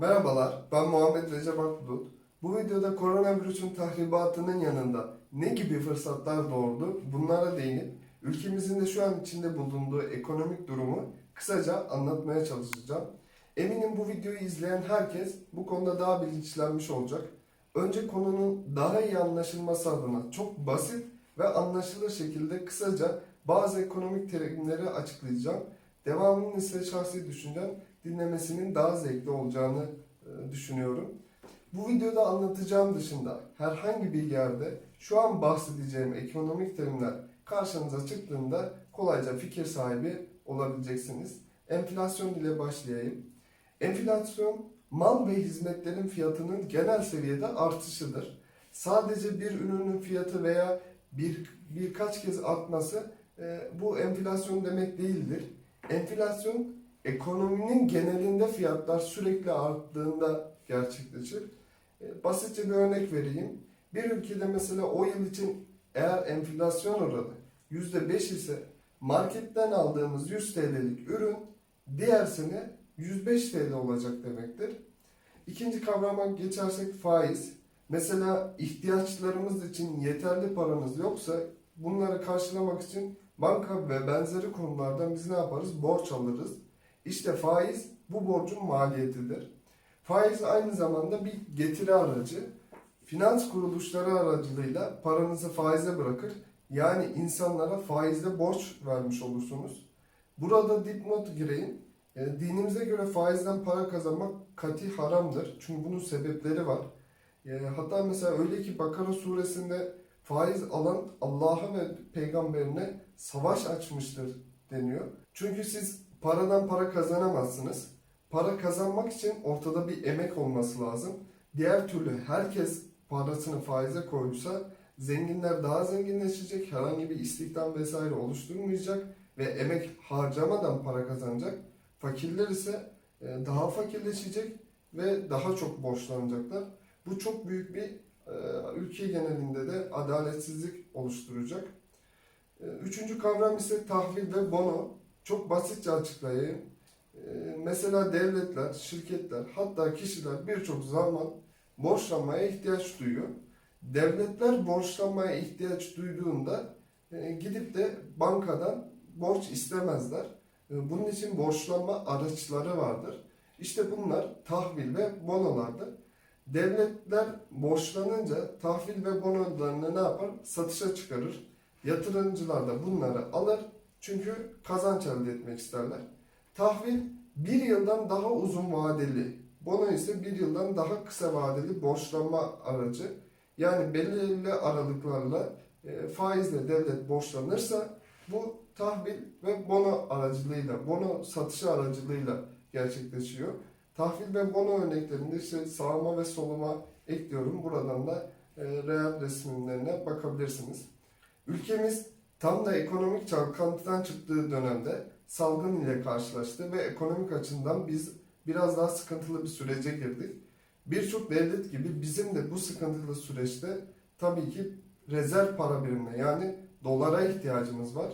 Merhabalar, ben Muhammed Recep Akbulut. Bu videoda koronavirüsün tahribatının yanında ne gibi fırsatlar doğurdu bunlara değinip ülkemizin de şu an içinde bulunduğu ekonomik durumu kısaca anlatmaya çalışacağım. Eminim bu videoyu izleyen herkes bu konuda daha bilinçlenmiş olacak. Önce konunun daha iyi anlaşılması adına çok basit ve anlaşılır şekilde kısaca bazı ekonomik terimleri açıklayacağım. Devamının ise şahsi düşüncem dinlemesinin daha zevkli olacağını e, düşünüyorum. Bu videoda anlatacağım dışında herhangi bir yerde şu an bahsedeceğim ekonomik terimler karşınıza çıktığında kolayca fikir sahibi olabileceksiniz. Enflasyon ile başlayayım. Enflasyon mal ve hizmetlerin fiyatının genel seviyede artışıdır. Sadece bir ürünün fiyatı veya bir birkaç kez artması e, bu enflasyon demek değildir. Enflasyon ekonominin genelinde fiyatlar sürekli arttığında gerçekleşir. E, Basitçe bir örnek vereyim. Bir ülkede mesela o yıl için eğer enflasyon oranı %5 ise marketten aldığımız 100 TL'lik ürün diğer sene 105 TL olacak demektir. İkinci kavrama geçersek faiz. Mesela ihtiyaçlarımız için yeterli paramız yoksa bunları karşılamak için banka ve benzeri kurumlardan biz ne yaparız? Borç alırız. İşte faiz bu borcun maliyetidir. Faiz aynı zamanda bir getiri aracı. Finans kuruluşları aracılığıyla paranızı faize bırakır. Yani insanlara faizle borç vermiş olursunuz. Burada dipnot gireyim. E, dinimize göre faizden para kazanmak kati haramdır. Çünkü bunun sebepleri var. E, hatta mesela öyle ki Bakara suresinde faiz alan Allah'a ve peygamberine savaş açmıştır deniyor. Çünkü siz paradan para kazanamazsınız. Para kazanmak için ortada bir emek olması lazım. Diğer türlü herkes parasını faize koysa zenginler daha zenginleşecek, herhangi bir istihdam vesaire oluşturmayacak ve emek harcamadan para kazanacak. Fakirler ise e, daha fakirleşecek ve daha çok borçlanacaklar. Bu çok büyük bir e, ülke genelinde de adaletsizlik oluşturacak. E, Üçüncü kavram ise tahvil ve bono. Çok basitçe açıklayayım. E, Mesela devletler, şirketler, hatta kişiler birçok zaman borçlanmaya ihtiyaç duyuyor. Devletler borçlanmaya ihtiyaç duyduğunda e, gidip de bankadan borç istemezler. E, Bunun için borçlanma araçları vardır. İşte bunlar tahvil ve bonolardır. Devletler borçlanınca tahvil ve bonolarını ne yapar? Satışa çıkarır. Yatırımcılar da bunları alır. Çünkü kazanç elde etmek isterler. Tahvil bir yıldan daha uzun vadeli, bono ise bir yıldan daha kısa vadeli borçlanma aracı. Yani belirli aralıklarla e, faizle devlet borçlanırsa bu tahvil ve bono aracılığıyla, bono satışı aracılığıyla gerçekleşiyor. Tahvil ve bono örneklerinde işte sağıma ve soluma ekliyorum. Buradan da e, reel resimlerine bakabilirsiniz. Ülkemiz tam da ekonomik çalkantıdan çıktığı dönemde salgın ile karşılaştı ve ekonomik açıdan biz biraz daha sıkıntılı bir sürece girdik. Birçok devlet gibi bizim de bu sıkıntılı süreçte tabii ki rezerv para birimine yani dolara ihtiyacımız var.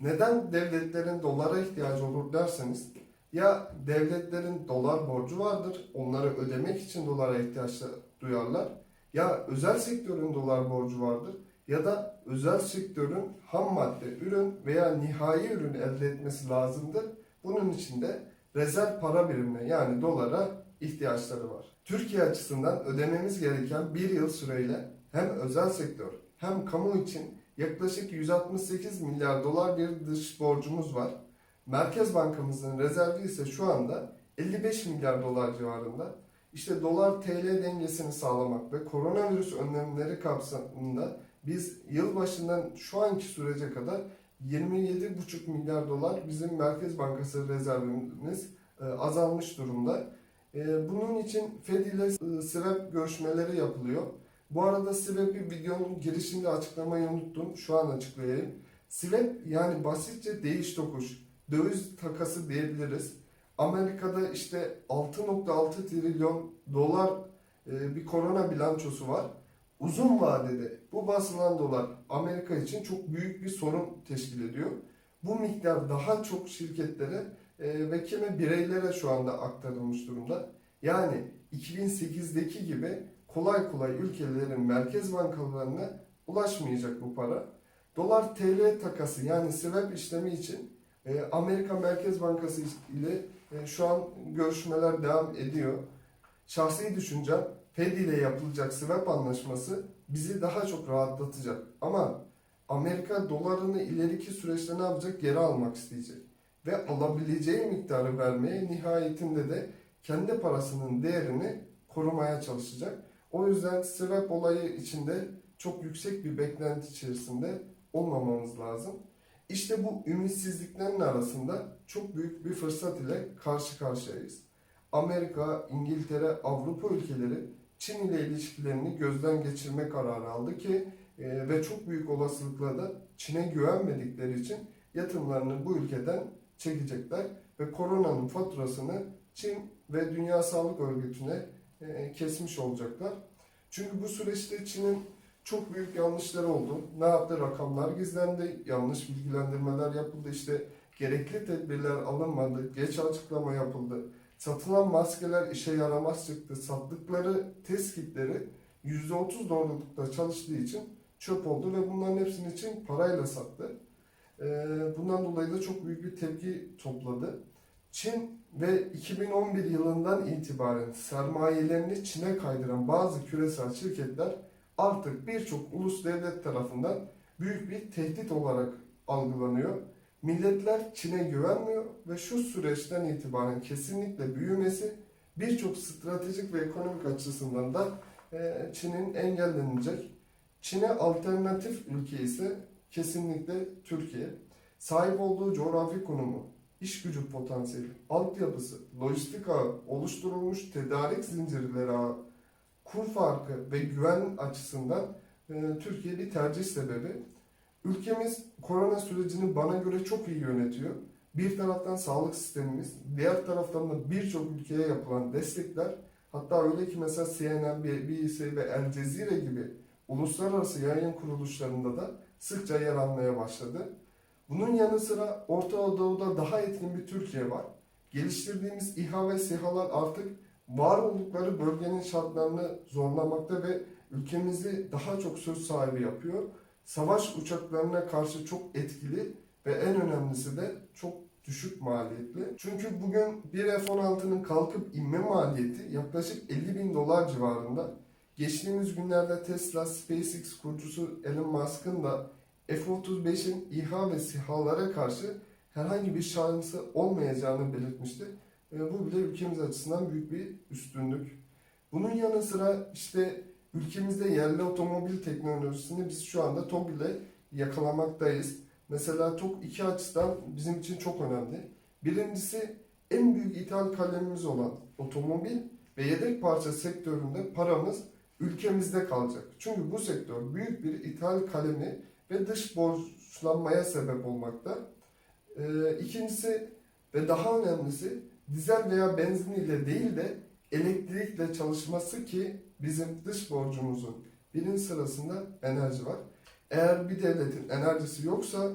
Neden devletlerin dolara ihtiyacı olur derseniz ya devletlerin dolar borcu vardır. Onları ödemek için dolara ihtiyaç duyarlar. Ya özel sektörün dolar borcu vardır. Ya da özel sektörün ham madde, ürün veya nihai ürün elde etmesi lazımdır. Bunun için de rezerv para birimine yani dolara ihtiyaçları var. Türkiye açısından ödememiz gereken bir yıl süreyle hem özel sektör hem kamu için yaklaşık 168 milyar dolar bir dış borcumuz var. Merkez Bankamızın rezervi ise şu anda 55 milyar dolar civarında. İşte dolar TL dengesini sağlamak ve koronavirüs önlemleri kapsamında biz yılbaşından şu anki sürece kadar 27,5 milyar dolar bizim Merkez Bankası rezervimiz e, azalmış durumda. E, Bunun için Fed ile e, SWAP görüşmeleri yapılıyor. Bu arada SWAP'i videonun girişinde açıklamayı unuttum. Şu an açıklayayım. SWAP yani basitçe değiş tokuş, döviz takası diyebiliriz. Amerika'da işte 6.6 trilyon dolar bir korona bilançosu var. Uzun vadede bu basılan dolar Amerika için çok büyük bir sorun teşkil ediyor. Bu miktar daha çok şirketlere e, ve kimi bireylere şu anda aktarılmış durumda. Yani 2008'deki gibi kolay kolay ülkelerin merkez bankalarına ulaşmayacak bu para. Dolar TL takası yani swap işlemi için e, Amerika Merkez Bankası ile e, şu an görüşmeler devam ediyor. Şahsi düşüncem Fed ile yapılacak swap anlaşması bizi daha çok rahatlatacak. Ama Amerika dolarını ileriki süreçte ne yapacak? Geri almak isteyecek. Ve alabileceği miktarı vermeye nihayetinde de kendi parasının değerini korumaya çalışacak. O yüzden swap olayı içinde çok yüksek bir beklenti içerisinde olmamamız lazım. İşte bu ümitsizliklerin arasında çok büyük bir fırsat ile karşı karşıyayız. Amerika, İngiltere, Avrupa ülkeleri Çin ile ilişkilerini gözden geçirme kararı aldı ki e, ve çok büyük olasılıkla da Çin'e güvenmedikleri için yatırımlarını bu ülkeden çekecekler ve koronanın faturasını Çin ve Dünya Sağlık Örgütü'ne e, kesmiş olacaklar. Çünkü bu süreçte Çin'in çok büyük yanlışları oldu. Ne yaptı? Rakamlar gizlendi, yanlış bilgilendirmeler yapıldı. İşte gerekli tedbirler alınmadı, geç açıklama yapıldı. Satılan maskeler işe yaramaz çıktı. Sattıkları test kitleri %30 doğrulukta çalıştığı için çöp oldu ve bunların hepsini için parayla sattı. Ee, Bundan dolayı da çok büyük bir tepki topladı. Çin ve 2011 yılından itibaren sermayelerini Çin'e kaydıran bazı küresel şirketler artık birçok ulus devlet tarafından büyük bir tehdit olarak algılanıyor. Milletler Çin'e güvenmiyor ve şu süreçten itibaren kesinlikle büyümesi birçok stratejik ve ekonomik açısından da e, Çin'in engellenecek. Çin'e alternatif ülke ise kesinlikle Türkiye. Sahip olduğu coğrafi konumu, iş gücü potansiyeli, altyapısı, lojistik ağı, oluşturulmuş tedarik zincirleri ağı, kur farkı ve güven açısından e, Türkiye bir tercih sebebi. Ülkemiz korona sürecini bana göre çok iyi yönetiyor. Bir taraftan sağlık sistemimiz, diğer taraftan da birçok ülkeye yapılan destekler, hatta öyle ki mesela CNN, BBC ve El Cezire gibi uluslararası yayın kuruluşlarında da sıkça yer almaya başladı. Bunun yanı sıra Orta Doğu'da daha etkin bir Türkiye var. Geliştirdiğimiz İHA ve SİHA'lar artık var oldukları bölgenin şartlarını zorlamakta ve ülkemizi daha çok söz sahibi yapıyor. Savaş uçaklarına karşı çok etkili ve en önemlisi de çok düşük maliyetli. Çünkü bugün bir F-16'nın kalkıp inme maliyeti yaklaşık 50 bin dolar civarında. Geçtiğimiz günlerde Tesla, SpaceX kurucusu Elon Musk'ın da F-35'in İHA ve SİHA'lara karşı herhangi bir şansı olmayacağını belirtmişti. Bu bile ülkemiz açısından büyük bir üstünlük. Bunun yanı sıra işte ülkemizde yerli otomobil teknolojisini biz şu anda TOG ile yakalamaktayız. Mesela TOG iki açıdan bizim için çok önemli. Birincisi en büyük ithal kalemimiz olan otomobil ve yedek parça sektöründe paramız ülkemizde kalacak. Çünkü bu sektör büyük bir ithal kalemi ve dış borçlanmaya sebep olmakta. Ee, ikincisi ve daha önemlisi dizel veya benzin ile değil de elektrikle çalışması ki bizim dış borcumuzun birinci sırasında enerji var. Eğer bir devletin enerjisi yoksa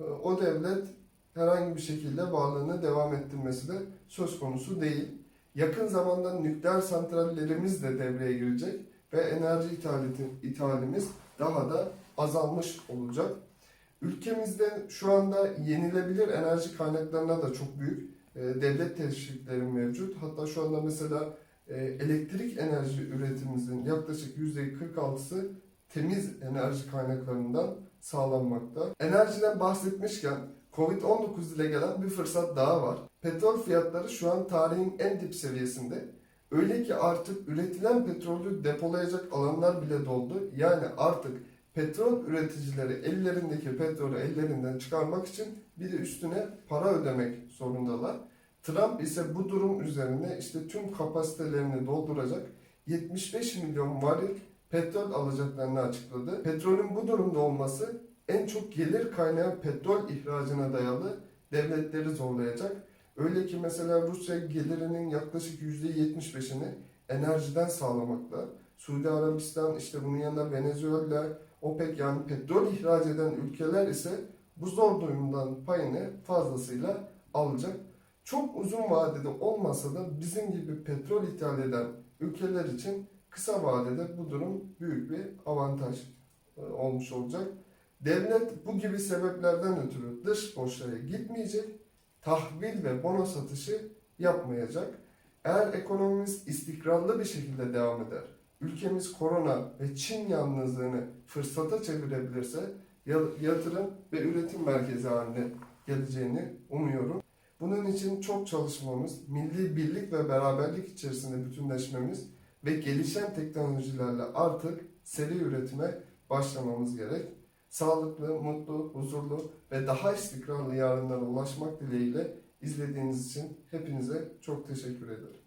e, o devlet herhangi bir şekilde varlığını devam ettirmesi de söz konusu değil. Yakın zamanda nükleer santrallerimiz de devreye girecek ve enerji ithaleti, ithalimiz daha da azalmış olacak. Ülkemizde şu anda yenilebilir enerji kaynaklarına da çok büyük e, devlet teşvikleri mevcut. Hatta şu anda mesela elektrik enerji üretimimizin yaklaşık %46'sı temiz enerji kaynaklarından sağlanmakta. Enerjiden bahsetmişken Covid-19 ile gelen bir fırsat daha var. Petrol fiyatları şu an tarihin en dip seviyesinde. Öyle ki artık üretilen petrolü depolayacak alanlar bile doldu. Yani artık petrol üreticileri ellerindeki petrolü ellerinden çıkarmak için bir de üstüne para ödemek zorundalar. Trump ise bu durum üzerine işte tüm kapasitelerini dolduracak 75 milyon varil petrol alacaklarını açıkladı. Petrolün bu durumda olması en çok gelir kaynağı petrol ihracına dayalı devletleri zorlayacak. Öyle ki mesela Rusya gelirinin yaklaşık %75'ini enerjiden sağlamakta. Suudi Arabistan işte bunun yanında Venezuela, OPEC yani petrol ihraç eden ülkeler ise bu zor durumdan payını fazlasıyla alacak. Çok uzun vadede olmasa da bizim gibi petrol ithal eden ülkeler için kısa vadede bu durum büyük bir avantaj e, olmuş olacak. Devlet bu gibi sebeplerden ötürü dış borçlara gitmeyecek, tahvil ve bono satışı yapmayacak. Eğer ekonomimiz istikrarlı bir şekilde devam eder, ülkemiz korona ve Çin yalnızlığını fırsata çevirebilirse ya- yatırım ve üretim merkezi haline geleceğini umuyorum. Bunun için çok çalışmamız, milli birlik ve beraberlik içerisinde bütünleşmemiz ve gelişen teknolojilerle artık seri üretime başlamamız gerek. Sağlıklı, mutlu, huzurlu ve daha istikrarlı yarınlara ulaşmak dileğiyle izlediğiniz için hepinize çok teşekkür ederim.